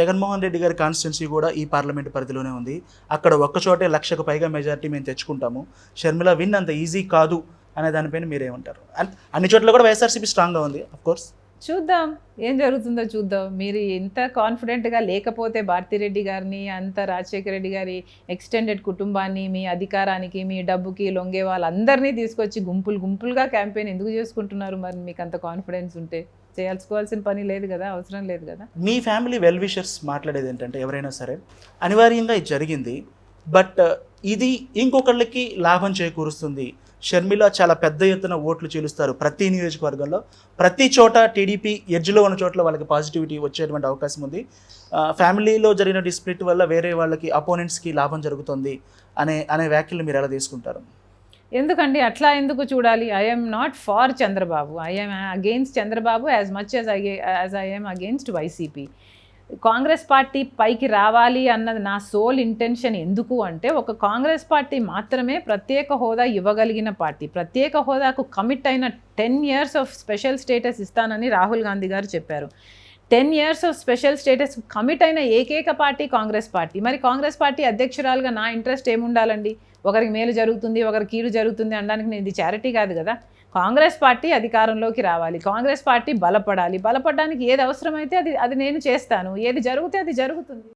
జగన్మోహన్ రెడ్డి గారి కాన్స్టిట్యున్సీ కూడా ఈ పార్లమెంట్ పరిధిలోనే ఉంది. అక్కడ ఒక్క చోటే లక్షకు పైగా మెజారిటీ మేము తెచ్చుకుంటాము. షర్మిల విన్ అంత ఈజీ కాదు అనే దానిపైన మీరేమంటారు? అన్ని చోట్ల కూడా వైఎస్ఆర్సీపీ స్ట్రాంగ్గా ఉంది కోర్స్ చూద్దాం. ఏం జరుగుతుందో చూద్దాం. మీరు ఇంత కాన్ఫిడెంట్గా లేకపోతే భారతిరెడ్డి గారిని అంత రాజశేఖర రెడ్డి గారి ఎక్స్టెండెడ్ కుటుంబాన్ని మీ అధికారానికి మీ డబ్బుకి లొంగే వాళ్ళందరినీ తీసుకొచ్చి గుంపులు గుంపులుగా క్యాంపెయిన్ ఎందుకు చేసుకుంటున్నారు? మరి మీకు అంత కాన్ఫిడెన్స్ ఉంటే. చేయాల్సుకోవాల్సిన పని లేదు కదా అవసరం లేదు కదా. మీ ఫ్యామిలీ వెల్ విషర్స్ మాట్లాడేది ఏంటంటే ఎవరైనా సరే అనివార్యంగా ఇది జరిగింది బట్ uh, ఇది ఇంకొకళ్ళకి లాభం చేకూరుస్తుంది. షర్మిల చాలా పెద్ద ఎత్తున ఓట్లు చీలుస్తారు ప్రతి నియోజకవర్గంలో. ప్రతి చోట టీడీపీ ఎడ్జ్లో ఉన్న చోట్ల వాళ్ళకి పాజిటివిటీ వచ్చేటువంటి అవకాశం ఉంది. Uh, ఫ్యామిలీలో జరిగిన డిస్ప్లిట్ వల్ల వేరే వాళ్ళకి అపోనెంట్స్కి లాభం జరుగుతుంది అనే అనే వ్యాఖ్యలు మీరు ఎలా తీసుకుంటారు? ఎందుకండి? అట్లా ఎందుకు చూడాలి? I'm not for Chandrababu. I'm against Chandrababu as much as I as I'm against YCP Congress party పైకి రావాలి అన్నది నా సోల్ ఇంటెన్షన్ ఎందుకు అంటే ఒక కాంగ్రెస్ పార్టీ మాత్రమే ప్రత్యేక హోదా ఇవ్వగలిగిన పార్టీ ప్రత్యేక హోదాకు కమిట్ అయిన ten years of special status ఇస్తానని రాహుల్ గాంధీ గారు చెప్పారు. Ten years of special status commit అయిన ఏకైక పార్టీ కాంగ్రెస్ పార్టీ. మరి కాంగ్రెస్ పార్టీ అధ్యక్షురాలుగా నా ఇంట్రెస్ట్ ఏముండాలండి? ఒకరికి మేలు జరుగుతుంది ఒకరికి కీడు జరుగుతుంది అనడానికి నేను ఇది చారిటీ కాదు కదా. కాంగ్రెస్ పార్టీ అధికారంలోకి రావాలి. కాంగ్రెస్ పార్టీ బలపడాలి. బలపడడానికి ఏది అవసరమైతే అది అది నేను చేస్తాను. ఏది జరిగితే అది జరుగుతుంది.